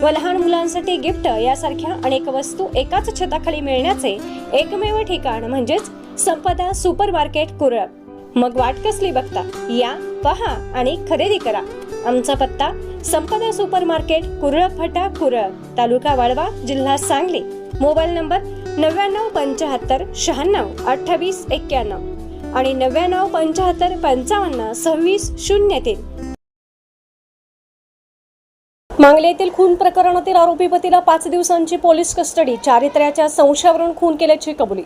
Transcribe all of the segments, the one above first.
व लहान मुलांसाठी गिफ्ट यासारख्या अनेक वस्तू एकाच छताखाली मिळण्याचे एकमेव ठिकाण म्हणजेच संपदा सुपर मार्केट कुरळ. मग वाट कसली बघता? या पहा आणि खरेदी करा. आमचा पत्ता संपदा सुपर मार्केट कुरळ फटा कुरळ तालुका वाळवा जिल्हा सांगली. मोबाईल नंबर नव्याण्णव पंच्याहत्तर शहाण्णव अठ्ठावीस एक्क्याण्णव आणि नव्याण्णव पंच्याहत्तर पंचावन्न सव्वीस शून्य तीन. मांगले येथील खून प्रकरणातील आरोपी पतीला पाच दिवसांची पोलीस कस्टडी चारित्र्याच्या संशयावरून खून केल्याची कबुली.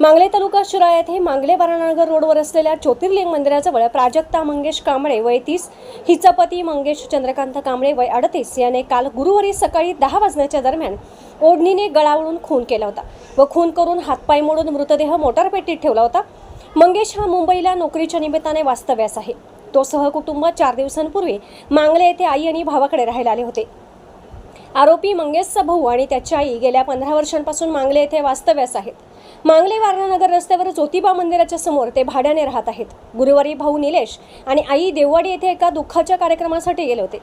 मांगले तालुका शिराळा येथे मांगले बारानगर रोडवर असलेल्या ज्योतिर्लिंग मंदिराजवळ प्राजक्ता मंगेश कांबळे वय तीस हिचा पती मंगेश चंद्रकांत कांबळे वय अडतीस याने काल गुरुवारी सकाळी दहा वाजण्याच्या दरम्यान ओढणीने गळावळून खून केला होता व खून करून हातपाय मोडून मृतदेह मोटारपेटीत ठेवला होता. मंगेश हा मुंबईला नोकरीच्या निमित्ताने वास्तव्यास आहे. तो सहकुटुंब चार दिवसांपूर्वी मांगले येथे आई आणि भावाकडे राहायला आले होते. आरोपी मंगेशचा भाऊ आणि त्याची आई गेल्या पंधरा वर्षांपासून मांगले येथे वास्तव्यास आहेत. मांगले वारणानगर रस्त्यावर ज्योतिबा मंदिराच्या समोर ते भाड्याने राहत आहेत. गुरुवारी भाऊ निलेश आणि आई देववाडी येथे एका दुःखाच्या कार्यक्रमासाठी गेले होते.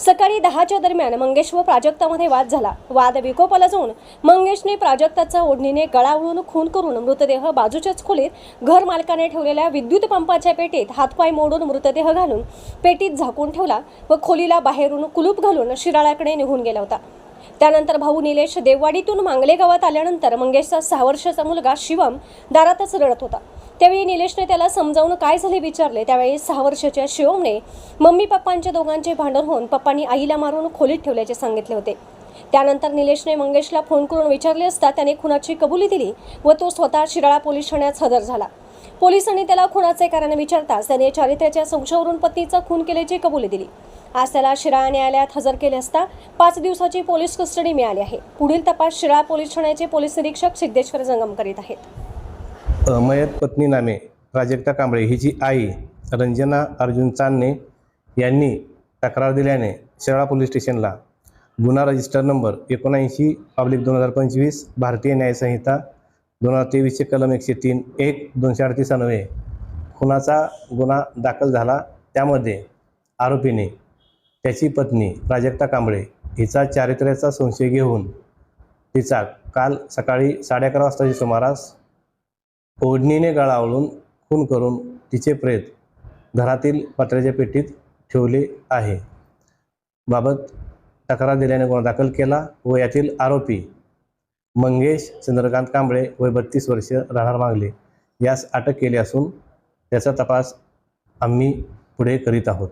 सकाळी दहाच्या दरम्यान मंगेश व प्राजक्तामध्ये वाद झाला. वाद विकोपाला जाऊन मंगेशने प्राजक्ताचा ओढणीने गळावळून खून करून मृतदेह बाजूच्याच खोलीत घर मालकाने ठेवलेल्या विद्युत पंपाच्या पेटीत हातपाय मोडून मृतदेह घालून पेटीत झाकून ठेवला व खोलीला बाहेरून कुलूप घालून शिराळ्याकडे निघून गेला होता. त्यानंतर भाऊ निलेश देववाडीतून मांगले गावात आल्यानंतर मंगेशचा सहा वर्षाचा मुलगा शिवम दारातच रडत होता. त्यावेळी निलेशने त्याला समजावून काय झाले विचारले त्यावेळी सहा वर्षाच्या शिवमने मम्मी पप्पांच्या दोघांचे भांडण होऊन पप्पांनी आईला मारून खोलीत ठेवल्याचे सांगितले होते. त्यानंतर निलेशने मंगेशला फोन करून विचारले असता त्याने खुनाची कबुली दिली व तो स्वतः शिराळा पोलीस ठाण्यात हजर झाला. पोलिसांनी त्याला खुनाचे कारण विचारताच त्याने चारित्र्याच्या संशयावरून पत्नीचा खून केल्याची कबुली दिली. आज त्याला शिराळा न्यायालयात हजर केले असता पाच दिवसाची पोलीस कस्टडी मिळाली आहे. पुढील तपास शिराळा पोलीस ठाण्याचे पोलीस निरीक्षक सिद्धेश्वर जंगम करीत आहेत. मयत पत्नी नामे प्राजक्ता कांबळे हिची आई रंजना अर्जुन चांदणे यांनी तक्रार दिल्याने शिराळा पोलीस स्टेशनला गुन्हा रजिस्टर नंबर एकोणऐंशी पब्लिक दोन हजार पंचवीस भारतीय न्यायसंहिता दोन हजार तेवीसचे कलम एकशे तीन एक दोनशे अडतीस अन्वये खुनाचा गुन्हा दाखल झाला. त्यामध्ये आरोपीने त्याची पत्नी प्राजक्ता कांबळे हिचा चारित्र्याचा संशय घेऊन तिचा काल सकाळी साडे अकरा वाजताच्या सुमारास ओढणीने गळावळून खून करून तिचे प्रेत घरातील पत्र्याच्या पेटीत ठेवले आहे. बाबत तक्रार दिल्याने गुन्हा दाखल केला व यातील आरोपी मंगेश चंद्रकांत कांबळे वय बत्तीस वर्ष राहणार मागले. यास अटक केली असून त्याचा तपास आम्ही पुढे करीत आहोत.